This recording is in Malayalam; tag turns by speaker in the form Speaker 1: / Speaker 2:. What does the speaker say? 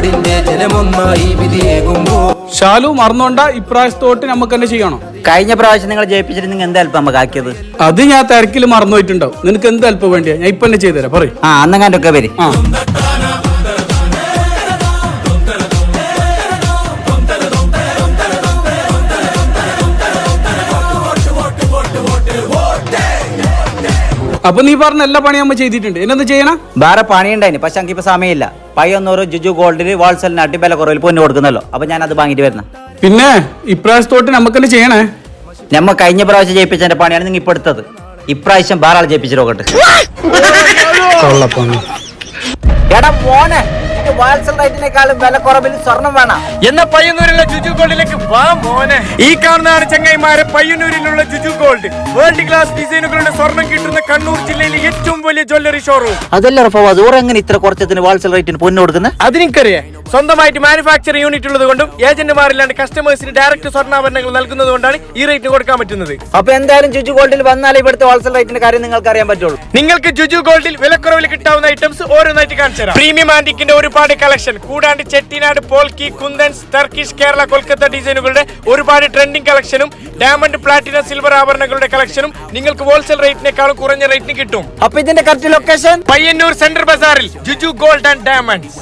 Speaker 1: നാടിന്റെ ജലമൊന്നായി വിധിയേകുമ്പോ
Speaker 2: ഷാലു മറന്നോണ്ട ഇപ്രാവശ്യത്തോട്ട് നമുക്ക് തന്നെ ചെയ്യണം?
Speaker 3: കഴിഞ്ഞ പ്രാവശ്യം നിങ്ങൾ ജയിപ്പിച്ചിട്ട് നിങ്ങൾ എന്താ അല്പം നമുക്ക് ആക്കിയത്
Speaker 2: അത് ഞാൻ തിരക്കിൽ മറന്നു പോയിട്ടുണ്ടാവും നിനക്ക് എന്ത് അല്പം വേണ്ടിയാ? ഞാൻ ഇപ്പൊ തന്നെ ചെയ്തുതരാം. പറയും.
Speaker 3: ആ അന്നങ്ങാന്റെ വരും.
Speaker 2: ആ. അപ്പൊ നീ പറഞ്ഞ എല്ലാ പണിയും അമ്മ ചെയ്തിട്ടുണ്ട്. എന്നെന്ത് ചെയ്യണം?
Speaker 3: വേറെ പണിയുണ്ടായിന്. പക്ഷെ എനിക്ക് ഇപ്പൊ സമയമില്ല. പയ്യൊന്നൂറ് ജുജു ഗോൾഡിൽ ഹോൾസെലിന് അടിബല കുറവിൽ പൊന്നു കൊടുക്കുന്നല്ലോ. അപ്പൊ ഞാൻ അത് വാങ്ങിട്ട് വരുന്ന.
Speaker 2: പിന്നെ ഇപ്രാവശ്യത്തോട്ട് നമുക്കെന്നെ ചെയ്യണേ?
Speaker 3: നമ്മ കഴിഞ്ഞ പ്രാവശ്യം ജയിപ്പിച്ചതിന്റെ പണിയാണ് നിങ്ങൾ ഇപ്പൊ എടുത്തത്. ഇപ്രാവശ്യം വേറെ ആൾ ജയിപ്പിച്ചിട്ട് നോക്കട്ടെ
Speaker 2: എടാ
Speaker 3: എടാ മോനെ ഹോൾസെൽ റേറ്റിനേക്കാളും വില കുറവിൽ സ്വർണം വേണം.
Speaker 4: എന്ന പയ്യന്നൂരിലെ ജുജു ഗോൾഡിലേക്ക് വാ മോനെ. ഈ കാണുന്നതാണ് ചങ്ങായിമാരെ പയ്യന്നൂരിലുള്ള ജുജു ഗോൾഡ്. വേൾഡ് ക്ലാസ് ഡിസൈനുകളുടെ സ്വർണം കിട്ടുന്ന കണ്ണൂർ ജില്ലയിലെ ഏറ്റവും വലിയ ജ്വല്ലറി ഷോറൂം
Speaker 3: അതല്ല റഫോ ഓർ എങ്ങനെ ഇത്ര കുറച്ചതിന് ഹോൾസെൽ റേറ്റിന് പൊന്നു കൊടുക്കുന്നത്
Speaker 4: അതെനിക്കറിയാം. സ്വന്തമായിട്ട് മാനുഫാക്ചർ യൂണിറ്റ് ഉള്ളത് കൊണ്ടും ഏജന്റുമാരില്ലാണ്ട് കസ്റ്റമേഴ്സിന് ഡയറക്റ്റ് സ്വർണാഭരണങ്ങൾ നൽകുന്നത് കൊണ്ടാണ് ഈ റേറ്റിന് കൊടുക്കാൻ പറ്റുന്നത്.
Speaker 3: അപ്പൊ എന്തായാലും ജുജു ഗോൾഡിൽ വന്നാൽ ഇവിടുത്തെ ഹോൾസെൽ റേറ്റിന്റെ കാര്യം നിങ്ങൾക്ക് അറിയാൻ പറ്റുള്ളൂ.
Speaker 4: നിങ്ങൾക്ക് ജുജു ഗോൾഡിൽ വിലക്കുറവിൽ കിട്ടാവുന്ന ഐറ്റംസ് ഓരോന്നായിട്ട് കാണിച്ചു തരാം പ്രീമിയം ആന്റിക്കിന്റെ ഒരുപാട് കളക്ഷൻ കൂടാണ്ട് ചെട്ടിനാട് പോൾക്കി കുന്ദൻസ് ടർക്കിഷ് കേരള കൊൽക്കത്ത ഡിസൈനുകളുടെ ഒരുപാട് ട്രെൻഡിങ് കളക്ഷനും ഡയമണ്ട് പ്ലാറ്റിനം സിൽവർ ആഭരണങ്ങളുടെ കളക്ഷനും നിങ്ങൾക്ക് ഹോൾസെയിൽ റേറ്റിനേക്കാളും കുറഞ്ഞ റേറ്റിന് കിട്ടും.
Speaker 3: അപ്പൊ ഇതിന്റെ കറക്റ്റ് ലൊക്കേഷൻ
Speaker 4: പയ്യന്നൂർ സെൻട്രൽ ബസാറിൽ ജുജു ഗോൾഡ് ആൻഡ് ഡയമണ്ട്സ്